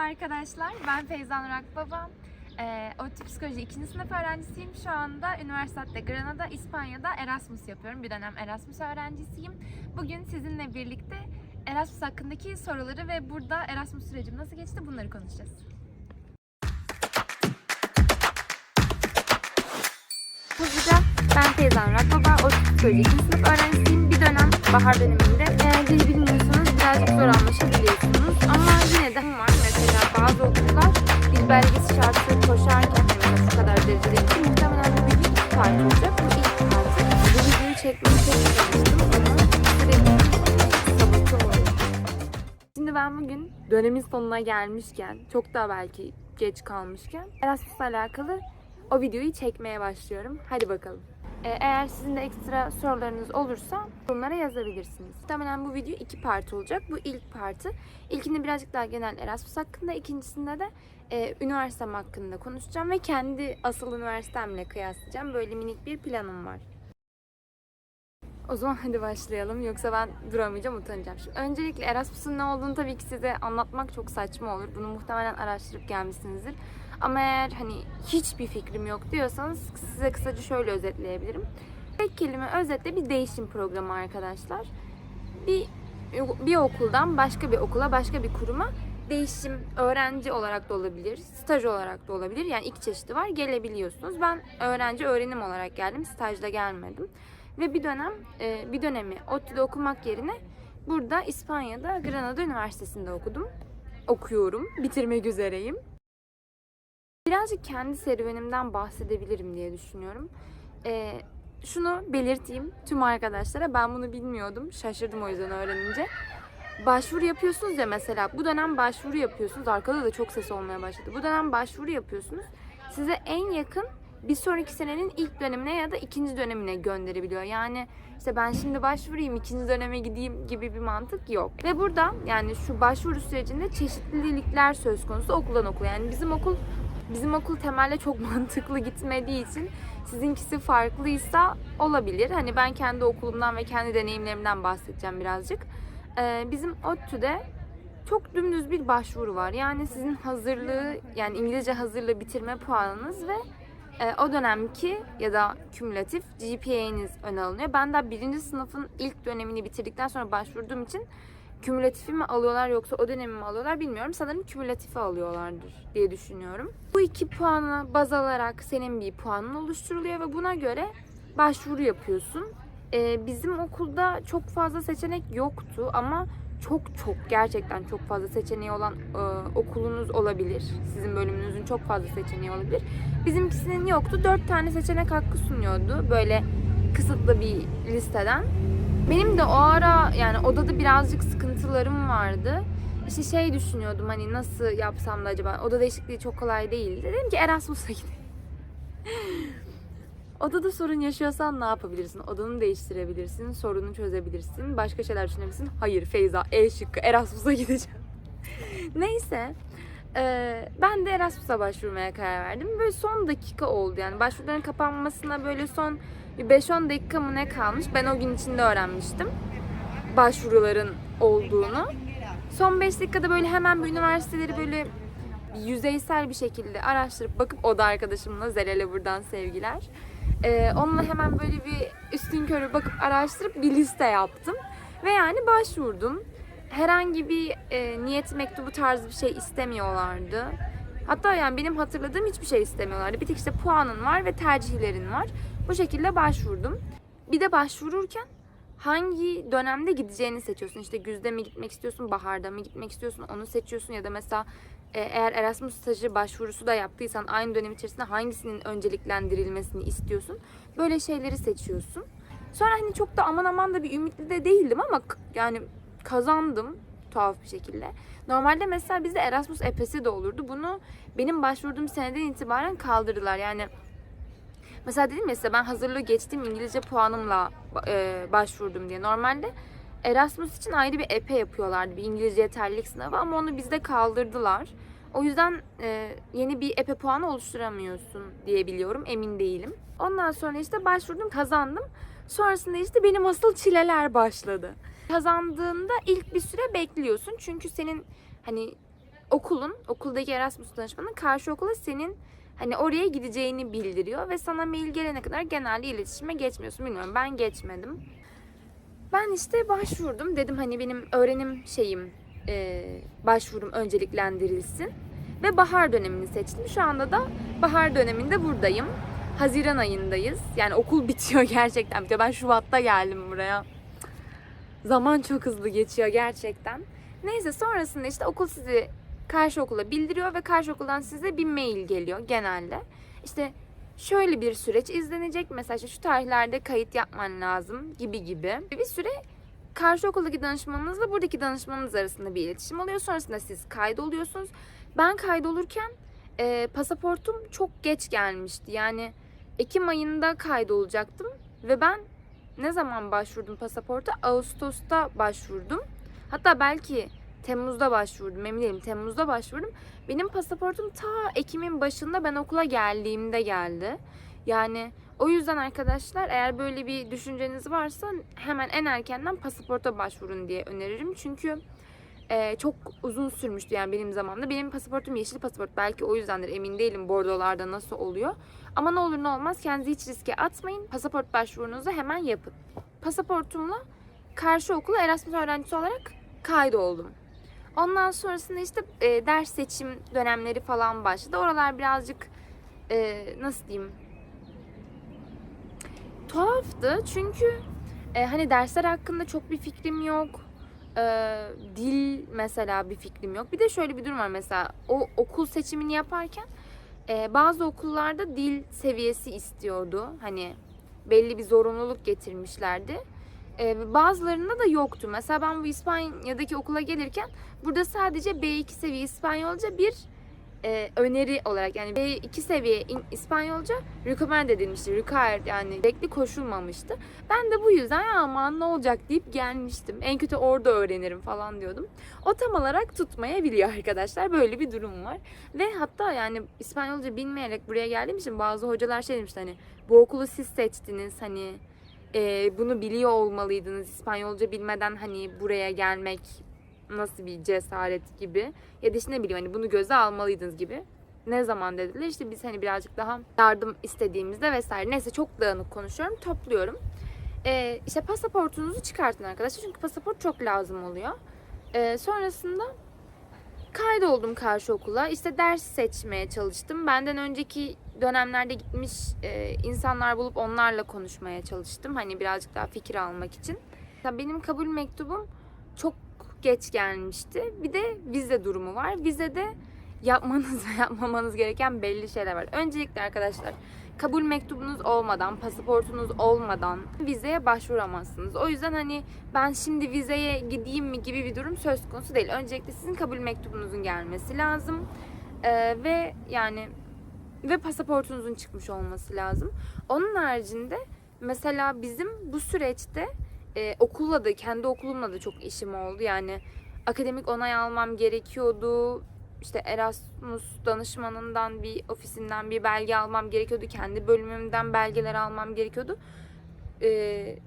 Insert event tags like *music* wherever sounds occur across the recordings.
arkadaşlar, ben Feyza Nur Akbaba. Ee, ODTÜ Psikoloji 2. sınıf öğrencisiyim. Şu anda Üniversitede Granada, İspanya'da Erasmus yapıyorum. Bir dönem Erasmus öğrencisiyim. Bugün sizinle birlikte Erasmus hakkındaki soruları ve burada Erasmus sürecim nasıl geçti bunları konuşacağız. Hızlıca ben Feyza Nur Akbaba, ODTÜ Psikoloji 2. sınıf öğrencisiyim. Bir dönem bahar döneminde eğer dil bilmiyorsanız birazcık zor anlaşabiliyorsunuz. Ama yine de var. Mesela bazı okullar dil belgesi şartı koşarken mesela şu kadar derecede için muhtemelen video ilk parti olacak. Bu ilk parti. Bu videoyu çekmeye çok ama sürekli sabote. Şimdi ben bugün dönemin sonuna gelmişken, çok da belki geç kalmışken Erasmus'la alakalı o videoyu çekmeye başlıyorum. Hadi bakalım. Ee, Eğer sizin de ekstra sorularınız olursa yorumlara yazabilirsiniz. Muhtemelen bu video iki part olacak. Bu ilk partı. İlkinde birazcık daha genel Erasmus hakkında, ikincisinde de e, üniversitem hakkında konuşacağım ve kendi asıl üniversitemle kıyaslayacağım. Böyle minik bir planım var. O zaman hadi başlayalım. Yoksa ben duramayacağım, utanacağım. Şimdi öncelikle Erasmus'un ne olduğunu tabii ki size anlatmak çok saçma olur. Bunu muhtemelen araştırıp gelmişsinizdir. Ama eğer hani hiçbir fikrim yok diyorsanız size kısaca şöyle özetleyebilirim. Tek kelime özetle bir değişim programı arkadaşlar. Bir bir okuldan başka bir okula, başka bir kuruma değişim öğrenci olarak da olabilir, staj olarak da olabilir. Yani iki çeşidi var. Gelebiliyorsunuz. Ben öğrenci öğrenim olarak geldim. Stajda gelmedim. Ve bir dönem e, bir dönemi ODTÜ'de okumak yerine burada İspanya'da Granada Üniversitesi'nde okudum. Okuyorum. Bitirmek üzereyim. Birazcık kendi serüvenimden bahsedebilirim diye düşünüyorum. Ee, şunu belirteyim tüm arkadaşlara. Ben bunu bilmiyordum. Şaşırdım o yüzden öğrenince. Başvuru yapıyorsunuz ya mesela. Bu dönem başvuru yapıyorsunuz. Arkada da çok ses olmaya başladı. Bu dönem başvuru yapıyorsunuz. Size en yakın bir sonraki senenin ilk dönemine ya da ikinci dönemine gönderebiliyor. Yani işte ben şimdi başvurayım, ikinci döneme gideyim gibi bir mantık yok. Ve burada yani şu başvuru sürecinde çeşitlilikler söz konusu okuldan okula. Yani bizim okul Bizim okul temelde çok *laughs* mantıklı gitmediği için sizinkisi farklıysa olabilir. Hani ben kendi okulumdan ve kendi deneyimlerimden bahsedeceğim birazcık. Ee, bizim ODTÜ'de çok dümdüz bir başvuru var. Yani sizin hazırlığı yani İngilizce hazırlığı bitirme puanınız ve e, o dönemki ya da kümülatif GPA'niz öne alınıyor. Ben daha birinci sınıfın ilk dönemini bitirdikten sonra başvurduğum için kümülatifi mi alıyorlar yoksa o dönemi mi alıyorlar bilmiyorum. Sanırım kümülatifi alıyorlardır diye düşünüyorum. Bu iki puanı baz alarak senin bir puanın oluşturuluyor ve buna göre başvuru yapıyorsun. Ee, bizim okulda çok fazla seçenek yoktu ama çok çok gerçekten çok fazla seçeneği olan e, okulunuz olabilir. Sizin bölümünüzün çok fazla seçeneği olabilir. Bizimkisinin yoktu. Dört tane seçenek hakkı sunuyordu. Böyle kısıtlı bir listeden. Benim de o ara yani odada birazcık sıkıntılarım vardı. İşte şey düşünüyordum hani nasıl yapsam da acaba oda değişikliği çok kolay değil. Dedim ki Erasmus'a gideyim. *laughs* Odada sorun yaşıyorsan ne yapabilirsin? Odanı değiştirebilirsin, sorunu çözebilirsin, başka şeyler düşünebilirsin. Hayır Feyza, E şıkkı Erasmus'a gideceğim. *laughs* Neyse. Ee, ben de Erasmus'a başvurmaya karar verdim. Böyle son dakika oldu yani. Başvuruların kapanmasına böyle son bir 5-10 dakika mı ne kalmış. Ben o gün içinde öğrenmiştim. Başvuruların olduğunu. Son 5 dakikada böyle hemen bu üniversiteleri böyle yüzeysel bir şekilde araştırıp bakıp o da arkadaşımla Zerel'e buradan sevgiler. Ee, onunla hemen böyle bir üstün körü bakıp araştırıp bir liste yaptım. Ve yani başvurdum. Herhangi bir e, niyet mektubu tarzı bir şey istemiyorlardı. Hatta yani benim hatırladığım hiçbir şey istemiyorlardı. Bir tek işte puanın var ve tercihlerin var. Bu şekilde başvurdum. Bir de başvururken hangi dönemde gideceğini seçiyorsun. İşte güzde mi gitmek istiyorsun, baharda mı gitmek istiyorsun onu seçiyorsun ya da mesela e, eğer Erasmus stajı başvurusu da yaptıysan aynı dönem içerisinde hangisinin önceliklendirilmesini istiyorsun. Böyle şeyleri seçiyorsun. Sonra hani çok da aman aman da bir ümitli de değildim ama yani kazandım tuhaf bir şekilde. Normalde mesela bizde Erasmus EPS'i de olurdu. Bunu benim başvurduğum seneden itibaren kaldırdılar. Yani mesela dedim ya size ben hazırlığı geçtiğim İngilizce puanımla e, başvurdum diye. Normalde Erasmus için ayrı bir EPE yapıyorlardı. Bir İngilizce yeterlilik sınavı ama onu bizde kaldırdılar. O yüzden e, yeni bir EPE puanı oluşturamıyorsun diye biliyorum. Emin değilim. Ondan sonra işte başvurdum, kazandım. Sonrasında işte benim asıl çileler başladı. Kazandığında ilk bir süre bekliyorsun. Çünkü senin hani okulun, okuldaki Erasmus danışmanın karşı okula senin hani oraya gideceğini bildiriyor ve sana mail gelene kadar genelde iletişime geçmiyorsun. Bilmiyorum ben geçmedim. Ben işte başvurdum. Dedim hani benim öğrenim şeyim, e, başvurum önceliklendirilsin. Ve bahar dönemini seçtim. Şu anda da bahar döneminde buradayım. Haziran ayındayız. Yani okul *laughs* bitiyor gerçekten bitiyor. Ben Şubat'ta geldim buraya. Zaman çok hızlı geçiyor gerçekten. Neyse sonrasında işte okul sizi karşı okula bildiriyor ve karşı okuldan size bir mail geliyor genelde. İşte şöyle bir süreç izlenecek. Mesela şu tarihlerde kayıt yapman lazım gibi gibi. Bir süre karşı okuldaki danışmanınızla buradaki danışmanınız arasında bir iletişim oluyor. Sonrasında siz kaydoluyorsunuz. Ben kaydolurken e, pasaportum çok geç gelmişti. Yani Ekim ayında kaydolacaktım ve ben ne zaman başvurdum pasaporta? Ağustos'ta başvurdum. Hatta belki Temmuz'da başvurdum. Emin değilim. Temmuz'da başvurdum. Benim pasaportum ta Ekim'in başında ben okula geldiğimde geldi. Yani o yüzden arkadaşlar eğer böyle bir düşünceniz varsa hemen en erkenden pasaporta başvurun diye öneririm. Çünkü e, çok uzun sürmüştü yani benim zamanımda. Benim pasaportum yeşil pasaport. Belki o yüzdendir emin değilim bordolarda nasıl oluyor. Ama ne olur ne olmaz kendinizi hiç riske atmayın. Pasaport başvurunuzu hemen yapın. Pasaportumla karşı okula Erasmus öğrencisi olarak kaydoldum. Ondan sonrasında işte e, ders seçim dönemleri falan başladı. Oralar birazcık e, nasıl diyeyim tuhaftı çünkü e, hani dersler hakkında çok bir fikrim yok. E, dil mesela bir fikrim yok. Bir de şöyle bir durum var mesela o okul seçimini yaparken e, bazı okullarda dil seviyesi istiyordu. Hani belli bir zorunluluk getirmişlerdi. E, bazılarında da yoktu. Mesela ben bu İspanya'daki okula gelirken burada sadece B2 seviye İspanyolca bir e, öneri olarak yani B2 seviye İspanyolca recommend edilmişti. Required yani gerekli koşulmamıştı. Ben de bu yüzden "Ya aman ne olacak deyip gelmiştim. En kötü orada öğrenirim falan diyordum. O tam olarak tutmayabiliyor *laughs* arkadaşlar. Böyle bir durum var. Ve hatta yani İspanyolca bilmeyerek buraya geldiğim için bazı hocalar şey demişti hani bu okulu siz seçtiniz hani e, bunu biliyor olmalıydınız. İspanyolca bilmeden hani buraya gelmek nasıl bir cesaret gibi. Ya da işte ne bileyim hani bunu göze almalıydınız gibi. Ne zaman dediler işte biz hani birazcık daha yardım istediğimizde vesaire. Neyse çok dağınık konuşuyorum. Topluyorum. Ee, işte pasaportunuzu çıkartın arkadaşlar. Çünkü pasaport çok lazım oluyor. Ee, sonrasında kaydoldum karşı okula. İşte ders seçmeye çalıştım. Benden önceki dönemlerde gitmiş e, insanlar bulup onlarla konuşmaya çalıştım. Hani birazcık daha fikir almak için. Benim kabul mektubum çok geç gelmişti. Bir de vize durumu var. Vizede yapmanız ve *laughs* yapmamanız gereken belli şeyler var. Öncelikle arkadaşlar kabul mektubunuz olmadan, pasaportunuz olmadan vizeye başvuramazsınız. O yüzden hani ben şimdi vizeye gideyim mi gibi bir durum söz konusu değil. Öncelikle sizin kabul mektubunuzun gelmesi lazım. Ee, ve yani ve pasaportunuzun çıkmış olması lazım. Onun haricinde mesela bizim bu süreçte e, okulla da kendi okulumla da çok işim oldu. Yani akademik onay almam gerekiyordu. İşte Erasmus danışmanından bir ofisinden bir belge almam gerekiyordu. Kendi bölümümden belgeler almam gerekiyordu. E,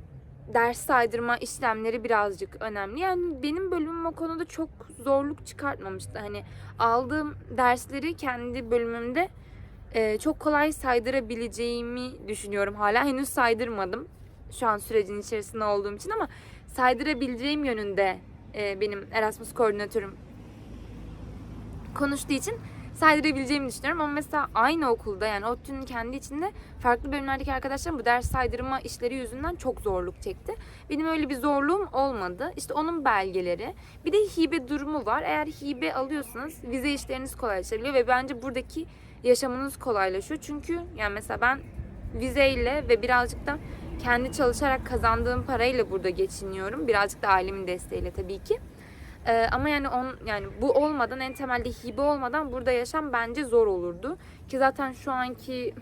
ders saydırma işlemleri birazcık önemli. Yani benim bölümüm o konuda çok zorluk çıkartmamıştı. Hani aldığım dersleri kendi bölümümde e, çok kolay saydırabileceğimi düşünüyorum hala. Henüz saydırmadım şu an sürecin içerisinde olduğum için ama saydırabileceğim yönünde e, benim Erasmus koordinatörüm konuştuğu için saydırabileceğimi düşünüyorum. Ama mesela aynı okulda yani ODTÜ'nün kendi içinde farklı bölümlerdeki arkadaşlarım bu ders saydırma işleri yüzünden çok zorluk çekti. Benim öyle bir zorluğum olmadı. İşte onun belgeleri. Bir de hibe durumu var. Eğer hibe alıyorsanız vize işleriniz kolaylaşabiliyor ve bence buradaki yaşamınız kolaylaşıyor. Çünkü yani mesela ben vizeyle ve birazcık da kendi çalışarak kazandığım parayla burada geçiniyorum. Birazcık da ailemin desteğiyle tabii ki. Ee, ama yani on yani bu olmadan en temelde hibe olmadan burada yaşam bence zor olurdu. Ki zaten şu anki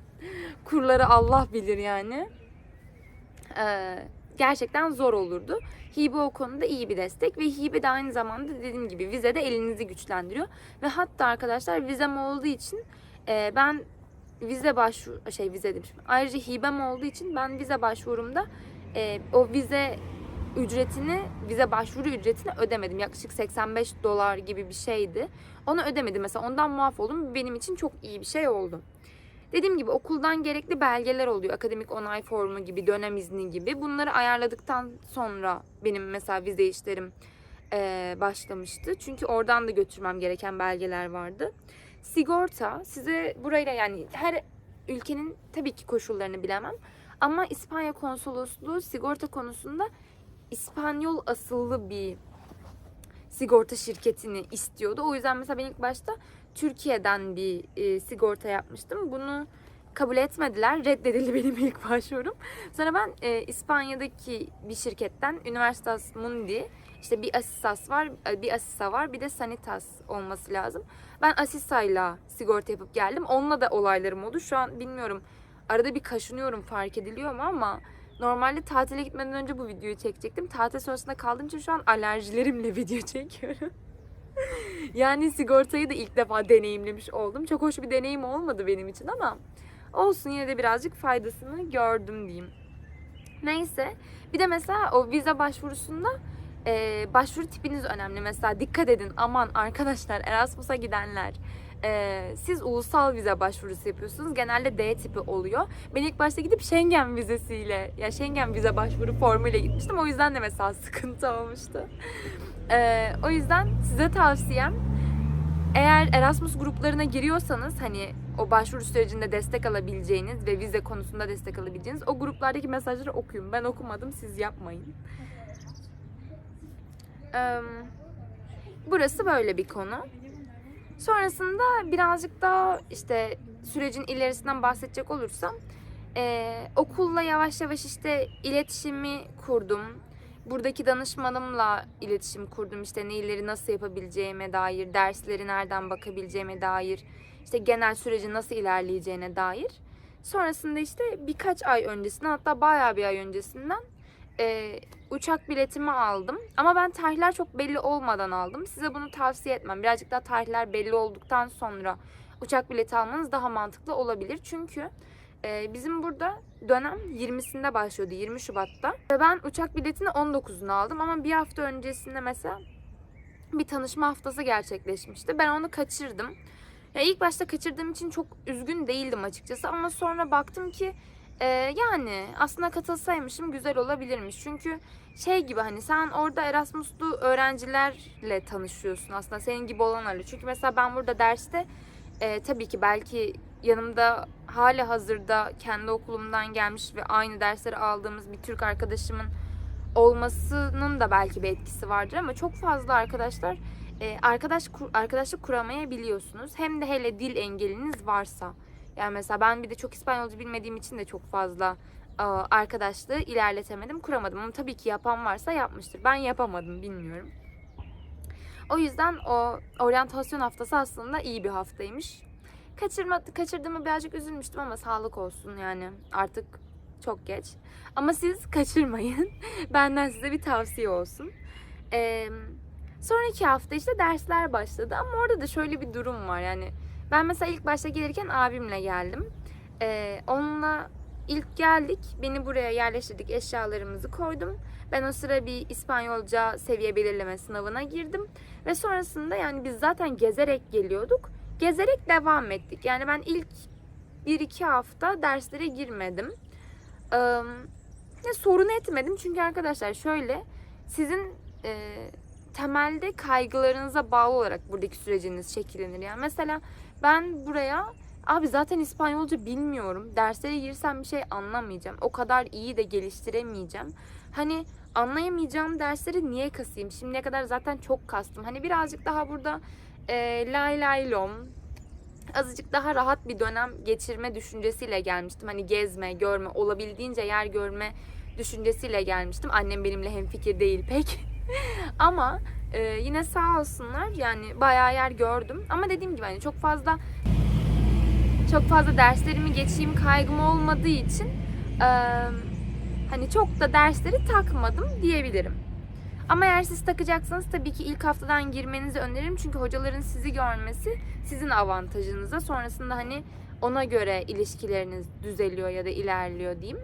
*laughs* kurları Allah bilir yani. Ee, gerçekten zor olurdu. Hibe o konuda iyi bir destek ve hibe de aynı zamanda dediğim gibi vize de elinizi güçlendiriyor. Ve hatta arkadaşlar vizem olduğu için e, ben vize başvuru şey vize demişim. Ayrıca hibem olduğu için ben vize başvurumda e, o vize ücretini, vize başvuru ücretini ödemedim. Yaklaşık 85 dolar gibi bir şeydi. Onu ödemedim mesela. Ondan muaf oldum. Benim için çok iyi bir şey oldu. Dediğim gibi okuldan gerekli belgeler oluyor. Akademik onay formu gibi, dönem izni gibi. Bunları ayarladıktan sonra benim mesela vize işlerim eee, başlamıştı. Çünkü oradan da götürmem gereken belgeler vardı. Sigorta size burayla yani her ülkenin tabii ki koşullarını bilemem. Ama İspanya konsolosluğu sigorta konusunda İspanyol asıllı bir sigorta şirketini istiyordu. O yüzden mesela ben ilk başta Türkiye'den bir e, sigorta yapmıştım. Bunu kabul etmediler. Reddedildi *laughs* benim ilk başvurum. Sonra ben e, İspanya'daki bir şirketten Universitas Mundi işte bir Asisas var, e, bir Asisa var, bir de Sanitas olması lazım. Ben Asisa'yla sigorta yapıp geldim. Onunla da olaylarım oldu. Şu an bilmiyorum. Arada bir kaşınıyorum fark ediliyor mu ama normalde tatile gitmeden önce bu videoyu çekecektim. Tatil sonrasında kaldığım için şu an alerjilerimle *laughs* video çekiyorum. *laughs* yani sigortayı da ilk defa deneyimlemiş oldum. Çok hoş bir deneyim olmadı benim için ama olsun yine de birazcık faydasını gördüm diyeyim. Neyse. Bir de mesela o vize başvurusunda e, başvuru tipiniz önemli. Mesela dikkat edin aman arkadaşlar Erasmus'a gidenler. e, siz ulusal vize başvurusu yapıyorsunuz. Genelde D tipi oluyor. Ben ilk başta gidip Schengen vizesiyle, ya Schengen vize başvuru formuyla gitmiştim. O yüzden de mesela *laughs* sıkıntı olmuştu. E, o yüzden size tavsiyem eğer Erasmus gruplarına giriyorsanız hani o başvuru sürecinde destek alabileceğiniz ve vize konusunda destek alabileceğiniz o gruplardaki mesajları okuyun. Ben okumadım siz yapmayın. Burası böyle bir konu. Sonrasında birazcık daha işte sürecin ilerisinden bahsedecek olursam eee, okulla yavaş yavaş işte iletişimi kurdum. Buradaki danışmanımla iletişim kurdum. İşte neleri nasıl yapabileceğime dair, dersleri nereden bakabileceğime dair, işte genel süreci nasıl ilerleyeceğine dair. Sonrasında işte birkaç ay öncesinden hatta bayağı bir ay öncesinden e, uçak biletimi aldım. Ama ben tarihler çok belli olmadan aldım. Size bunu tavsiye etmem. Birazcık daha tarihler belli olduktan sonra uçak bileti almanız daha mantıklı olabilir. Çünkü e, bizim burada dönem 20'sinde başlıyordu 20 Şubat'ta. Ve ben uçak biletini 19'unu aldım ama bir hafta öncesinde mesela bir tanışma haftası gerçekleşmişti. Ben onu kaçırdım. Ya ilk başta kaçırdığım için çok üzgün değildim açıkçası ama sonra baktım ki e, yani aslında katılsaymışım güzel olabilirmiş. Çünkü şey gibi hani sen orada Erasmus'lu öğrencilerle tanışıyorsun aslında senin gibi olanlarla. Çünkü mesela ben burada derste e, tabii ki belki yanımda hali hazırda kendi okulumdan gelmiş ve aynı dersleri aldığımız bir Türk arkadaşımın olmasının da belki bir etkisi vardır ama çok fazla arkadaşlar e, arkadaş arkadaşlık kuramayabiliyorsunuz. Hem de hele dil engeliniz varsa. Yani mesela ben bir de çok İspanyolca bilmediğim için de çok fazla e, arkadaşlığı ilerletemedim, kuramadım. Ama tabii ki yapan varsa yapmıştır. Ben yapamadım, bilmiyorum. O yüzden o oryantasyon haftası aslında iyi bir haftaymış. Kaçırma, kaçırdığımı birazcık üzülmüştüm ama sağlık olsun yani artık çok geç. Ama siz kaçırmayın. *laughs* Benden size bir tavsiye olsun. Ee, sonraki hafta işte dersler başladı ama orada da şöyle bir durum var yani. Ben mesela ilk başta gelirken abimle geldim. Ee, onunla ilk geldik. Beni buraya yerleştirdik. Eşyalarımızı koydum. Ben o sıra bir İspanyolca seviye belirleme sınavına girdim. Ve sonrasında yani biz zaten gezerek geliyorduk. Gezerek devam ettik. Yani ben ilk 1-2 hafta derslere girmedim. Ee, sorun etmedim çünkü arkadaşlar şöyle sizin e, temelde kaygılarınıza bağlı olarak buradaki süreciniz şekillenir. Yani mesela ben buraya abi zaten İspanyolca bilmiyorum. Derslere girsem bir şey anlamayacağım. O kadar iyi de geliştiremeyeceğim. Hani anlayamayacağım dersleri niye kasayım? Şimdiye kadar zaten çok kastım. Hani birazcık daha burada e, lay lay lom azıcık daha rahat bir dönem geçirme düşüncesiyle gelmiştim. Hani gezme, görme, olabildiğince yer görme düşüncesiyle gelmiştim. Annem benimle hemfikir değil pek. *laughs* Ama e, yine sağ olsunlar yani bayağı yer gördüm. Ama dediğim gibi hani çok fazla çok fazla derslerimi geçeyim kaygım olmadığı için e, hani çok da dersleri takmadım diyebilirim. Ama eğer siz takacaksanız tabii ki ilk haftadan girmenizi öneririm. Çünkü hocaların sizi görmesi sizin avantajınıza. Sonrasında hani ona göre ilişkileriniz düzeliyor ya da ilerliyor diyeyim.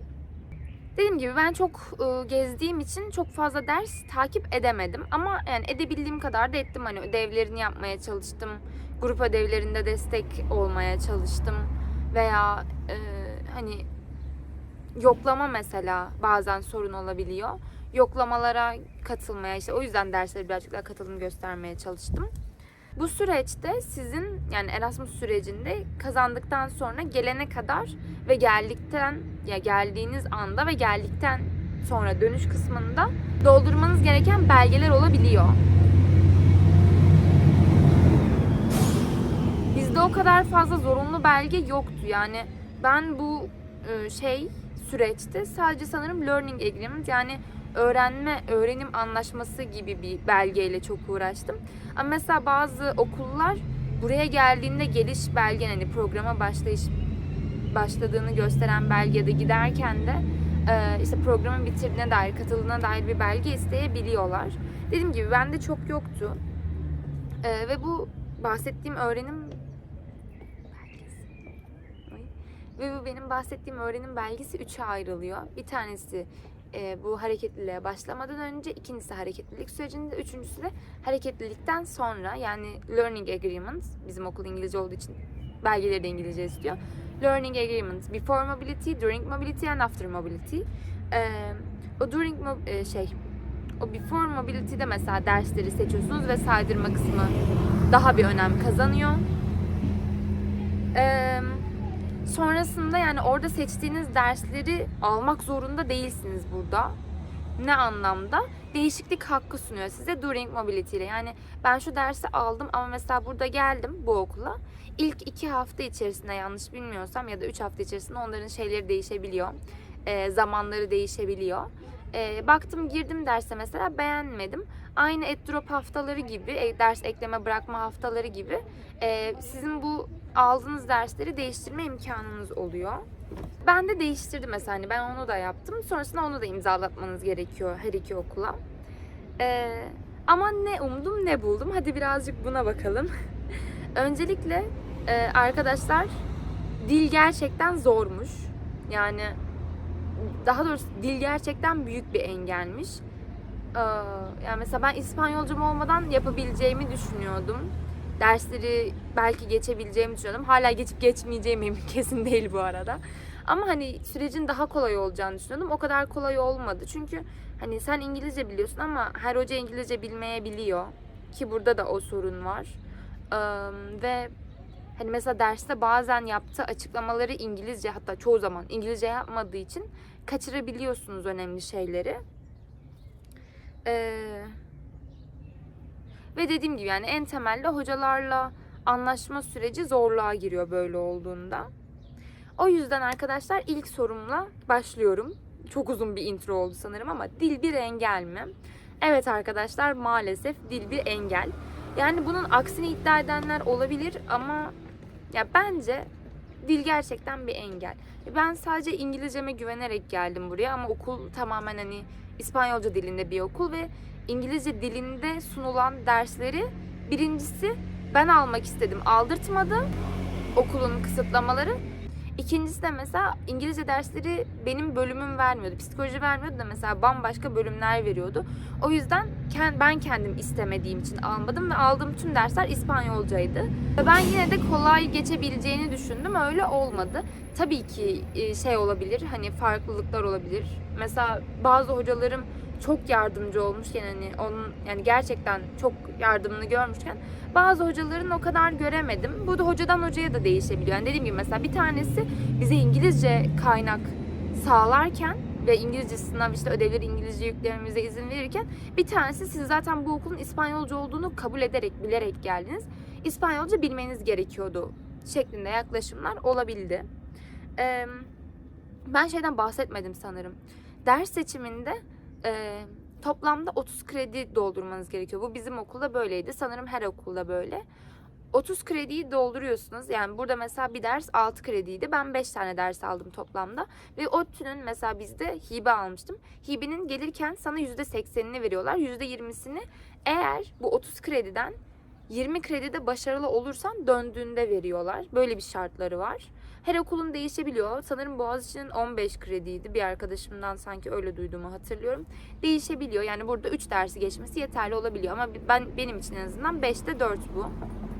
Dediğim gibi ben çok e, gezdiğim için çok fazla ders takip edemedim. Ama yani edebildiğim kadar da ettim. Hani ödevlerini yapmaya çalıştım. Grup ödevlerinde destek olmaya çalıştım. Veya e, hani yoklama mesela bazen sorun olabiliyor. Yoklamalara katılmaya işte o yüzden derslere birazcık daha katılım göstermeye çalıştım. Bu süreçte sizin yani Erasmus sürecinde kazandıktan sonra gelene kadar ve geldikten ya geldiğiniz anda ve geldikten sonra dönüş kısmında doldurmanız gereken belgeler olabiliyor. Bizde o kadar fazla zorunlu belge yoktu. Yani ben bu e, şey süreçte sadece sanırım learning agreement yani öğrenme öğrenim anlaşması gibi bir belgeyle çok uğraştım. Ama mesela bazı okullar buraya geldiğinde geliş belgen hani programa başlayış başladığını gösteren belgede giderken de e, işte programın bitirdiğine dair, katıldığına dair bir belge isteyebiliyorlar. Dediğim gibi bende çok yoktu. E, ve bu bahsettiğim öğrenim. Ve bu benim bahsettiğim öğrenim belgesi üçe ayrılıyor. Bir tanesi e, bu hareketliliğe başlamadan önce, ikincisi hareketlilik sürecinde, üçüncüsü de hareketlilikten sonra yani learning agreement bizim okul İngilizce olduğu için belgeleri de İngilizce istiyor. Learning agreement before mobility, during mobility and after mobility. E, o during e, şey o before mobility'de mesela dersleri seçiyorsunuz ve saydırma kısmı daha bir önem kazanıyor. Eee Sonrasında yani orada seçtiğiniz dersleri almak zorunda değilsiniz burada. Ne anlamda? Değişiklik hakkı sunuyor size During Mobility ile. Yani ben şu dersi aldım ama mesela burada geldim bu okula. İlk iki hafta içerisinde yanlış bilmiyorsam ya da üç hafta içerisinde onların şeyleri değişebiliyor. Ee, zamanları değişebiliyor. Ee, baktım girdim derse mesela beğenmedim. Aynı EdDrop haftaları gibi, e, ders ekleme bırakma haftaları gibi e, sizin bu aldığınız dersleri değiştirme imkanınız oluyor. Ben de değiştirdim mesela hani ben onu da yaptım. Sonrasında onu da imzalatmanız gerekiyor her iki okula. Ee, ama ne umdum ne buldum. Hadi birazcık buna bakalım. *laughs* Öncelikle e, arkadaşlar dil gerçekten zormuş. Yani daha doğrusu dil gerçekten büyük bir engelmiş. Ee, yani mesela ben İspanyolcam olmadan yapabileceğimi düşünüyordum dersleri belki geçebileceğimi düşünüyordum. Hala geçip geçmeyeceğim emin *laughs* kesin değil bu arada. Ama hani sürecin daha kolay olacağını düşünüyordum. O kadar kolay olmadı. Çünkü hani sen İngilizce biliyorsun ama her hoca İngilizce bilmeyebiliyor. Ki burada da o sorun var. Ee, ve hani mesela derste bazen yaptığı açıklamaları İngilizce hatta çoğu zaman İngilizce yapmadığı için kaçırabiliyorsunuz önemli şeyleri. Eee ve dediğim gibi yani en temelde hocalarla anlaşma süreci zorluğa giriyor böyle olduğunda. O yüzden arkadaşlar ilk sorumla başlıyorum. Çok uzun bir intro oldu sanırım ama dil bir engel mi? Evet arkadaşlar maalesef dil bir engel. Yani bunun aksini iddia edenler olabilir ama ya bence dil gerçekten bir engel. Ben sadece İngilizceme güvenerek geldim buraya ama okul tamamen hani İspanyolca dilinde bir okul ve İngilizce dilinde sunulan dersleri birincisi ben almak istedim. Aldırtmadı okulun kısıtlamaları. İkincisi de mesela İngilizce dersleri benim bölümüm vermiyordu. Psikoloji vermiyordu da mesela bambaşka bölümler veriyordu. O yüzden ben kendim istemediğim için almadım ve aldığım tüm dersler İspanyolcaydı. Ve ben yine de kolay geçebileceğini düşündüm. Öyle olmadı. Tabii ki e, şey olabilir, hani farklılıklar olabilir. Mesela bazı hocalarım çok yardımcı olmuşken hani onun yani gerçekten çok yardımını görmüşken bazı hocaların o kadar göremedim. Bu da hocadan hocaya da değişebiliyor. Yani dediğim gibi mesela bir tanesi bize İngilizce kaynak sağlarken ve İngilizce sınav işte ödevleri İngilizce yüklememize izin verirken bir tanesi siz zaten bu okulun İspanyolca olduğunu kabul ederek bilerek geldiniz. İspanyolca bilmeniz gerekiyordu şeklinde yaklaşımlar olabildi. Ee, ben şeyden bahsetmedim sanırım. Ders seçiminde e, toplamda 30 kredi doldurmanız gerekiyor. Bu bizim okulda böyleydi. Sanırım her okulda böyle. 30 krediyi dolduruyorsunuz. Yani burada mesela bir ders 6 krediydi. Ben 5 tane ders aldım toplamda. Ve ODTÜ'nün mesela bizde hibe almıştım. Hibenin gelirken sana %80'ini veriyorlar. %20'sini eğer bu 30 krediden 20 kredide başarılı olursan döndüğünde veriyorlar. Böyle bir şartları var. Her okulun değişebiliyor. Sanırım Boğaziçi'nin 15 krediydi. Bir arkadaşımdan sanki öyle duyduğumu hatırlıyorum. Değişebiliyor. Yani burada 3 dersi geçmesi yeterli olabiliyor. Ama ben benim için en azından 5'te 4 bu.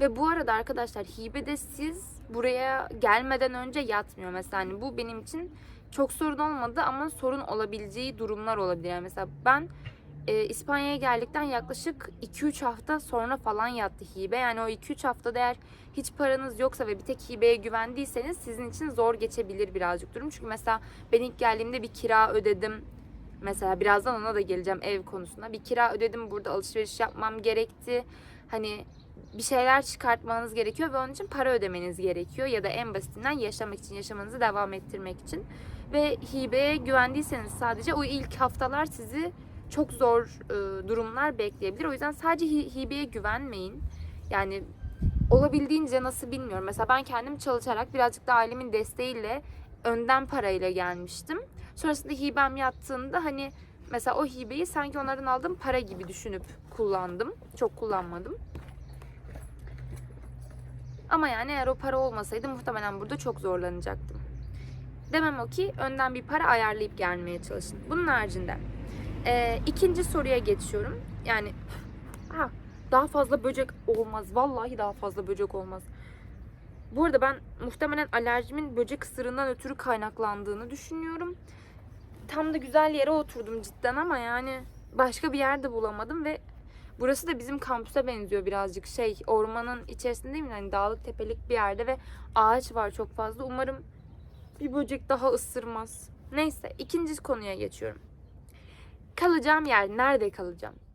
Ve bu arada arkadaşlar hibede siz buraya gelmeden önce yatmıyor. Mesela hani bu benim için çok sorun olmadı ama sorun olabileceği durumlar olabilir. Yani mesela ben e, İspanya'ya geldikten yaklaşık 2-3 hafta sonra falan yattı hibe. Yani o 2-3 haftada eğer hiç paranız yoksa ve bir tek hibeye güvendiyseniz sizin için zor geçebilir birazcık durum. Çünkü mesela ben ilk geldiğimde bir kira ödedim. Mesela birazdan ona da geleceğim ev konusunda. Bir kira ödedim burada alışveriş yapmam gerekti. Hani bir şeyler çıkartmanız gerekiyor ve onun için para ödemeniz gerekiyor. Ya da en basitinden yaşamak için, yaşamanızı devam ettirmek için. Ve hibeye güvendiyseniz sadece o ilk haftalar sizi çok zor e, durumlar bekleyebilir. O yüzden sadece hi- hibeye güvenmeyin. Yani olabildiğince nasıl bilmiyorum. Mesela ben kendim çalışarak birazcık da ailemin desteğiyle önden parayla gelmiştim. Sonrasında hibem yattığında hani mesela o hibeyi sanki onlardan aldığım para gibi düşünüp kullandım. Çok kullanmadım. Ama yani eğer o para olmasaydı muhtemelen burada çok zorlanacaktım. Demem o ki önden bir para ayarlayıp gelmeye çalışın. Bunun haricinde ee, ikinci soruya geçiyorum. Yani ha, daha fazla böcek olmaz. Vallahi daha fazla böcek olmaz. Bu arada ben muhtemelen alerjimin böcek ısırığından ötürü kaynaklandığını düşünüyorum. Tam da güzel yere oturdum cidden ama yani başka bir yerde bulamadım ve burası da bizim kampüse benziyor birazcık şey ormanın içerisindeyim yani dağlık tepelik bir yerde ve ağaç var çok fazla. Umarım bir böcek daha ısırmaz. Neyse ikinci konuya geçiyorum. Kalacağım yer nerede kalacağım?